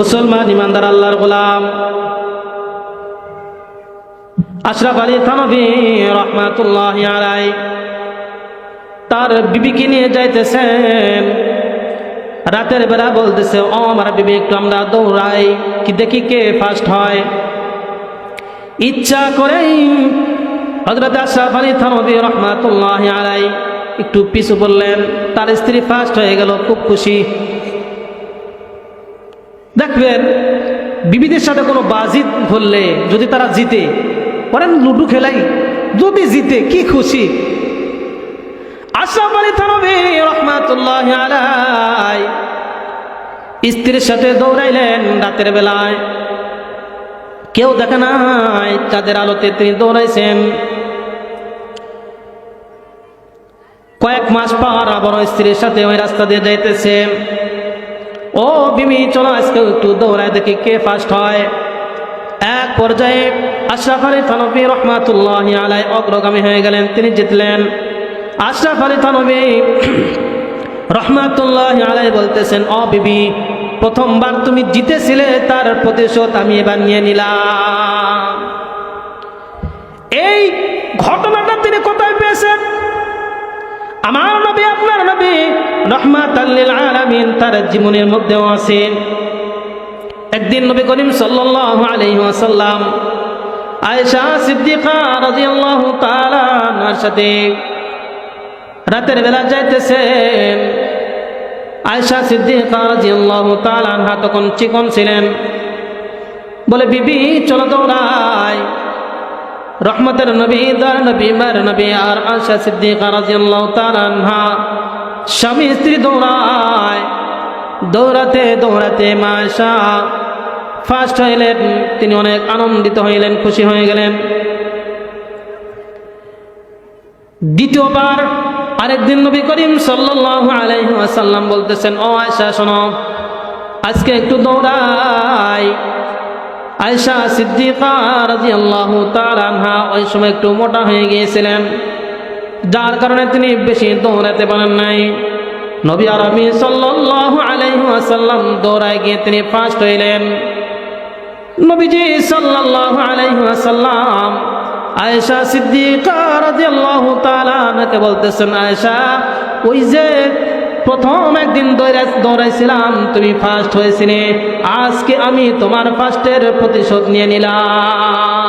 মুসলমান ইমানদার আল্লাহর গোলাম। আশরাফ আলী থানবী রহমাতুল্লাহ আলাই তার বিবিকে নিয়ে যাইতেছেন। রাতের বেলা বলতেছে, ও আমার বিবি, একটু আমরা দৌড়াই, কি দেখি কে ফার্স্ট হয়? ইচ্ছা করেই হজরত আশরাফ আলী থানবী রহমাতুল্লাহ আলাই একটু পিছু বললেন তার স্ত্রী ফার্স্ট হয়ে গেল, খুব খুশি। দেখবেন বিবিদের সাথে কোনো বাজি ধরলে যদি তারা জিতে বলেন লুডু খেলাই, যদি জিতে, কি খুশি? আশরাফ আলী থানবী স্ত্রীর সাথে দৌড়াইলেন রাতের বেলায়। কেউ দেখে নাই চাঁদের আলোতে তিনি দৌড়াইছেন। কয়েক মাস পর আবার স্ত্রীর সাথে ওই রাস্তা দিয়ে যাইতেছে। ও বিমি, চলো আজকে একটু দৌড়ায় দেখি কে ফার্স্ট হয়। এক পর্যায়ে আশরাফ আলী থানবী রহমাতুল্লাহ আলাই অগ্রগামী হয়ে গেলেন, তিনি জিতলেন। আশরাফ আলী থানবী রহমাতুল্লাহ আলাই বলতেছেন অ বিবি, প্রথমবার তুমি জিতেছিলে, তার প্রতিশোধ আমি এবার নিয়ে নিলাম। এই ঘটনাটা তিনি কোথায় পেয়েছেন? আমার নবী, আপনার নবী রহমাত আল্লিল আলামিন তার জীবনের মধ্যেও আছেন একদিন নবী করিম সাল্লাল্লাহু আলাইহি ওয়াসাল্লাম আয়েশা সিদ্দিকা রাদিয়াল্লাহু তাআলা আনহার সাথে রাতের বেলা যাইতেছেন। আয়েশা সিদ্দিকা রাদিয়াল্লাহু তাআলা আনহা তখন চিকন ছিলেন। বলে, বিবি, চলো দৌড়াই। রহমতের নবী দার নবী মার নবী আর আশা সিদ্দিকা রাদিয়াল্লাহু তাআলা আনহা স্বামী স্ত্রী দৌড়ায়। দৌড়াতে দৌড়াতে মাশা ফার্স্ট হইলেন, তিনি অনেক আনন্দিত হইলেন, খুশি হয়ে গেলেন। দ্বিতীয়বার আরেকদিন নবী করিম ওয়াসাল্লাম বলতেছেন, ও আয়সা শোনো, আজকে একটু দৌড়াই। আয়সা সিদ্দিকা রাদিয়াল্লাহু তাআলা আনহা ওই সময় একটু মোটা হয়ে গিয়েছিলেন। যার কারণে তিনি বেশি দৌড়াতে পারেন নাই। নবী আরবি সাল্লাল্লাহু আলাইহি ওয়াসাল্লাম দৌড়ায় গিয়ে তিনি ফার্স্ট হইলেন। নবীজি সাল্লাল্লাহু আলাইহি ওয়াসাল্লাম আয়েশা সিদ্দিকা রাদিয়াল্লাহু তাআলা আনহাকে বলতেছেন, আয়েশা, ওই যে প্রথম একদিন দৌড়াই দৌড়াইছিলাম, তুমি ফার্স্ট হয়েছিলে। আজকে আমি তোমার ফার্স্টের প্রতিশোধ নিয়ে নিলাম।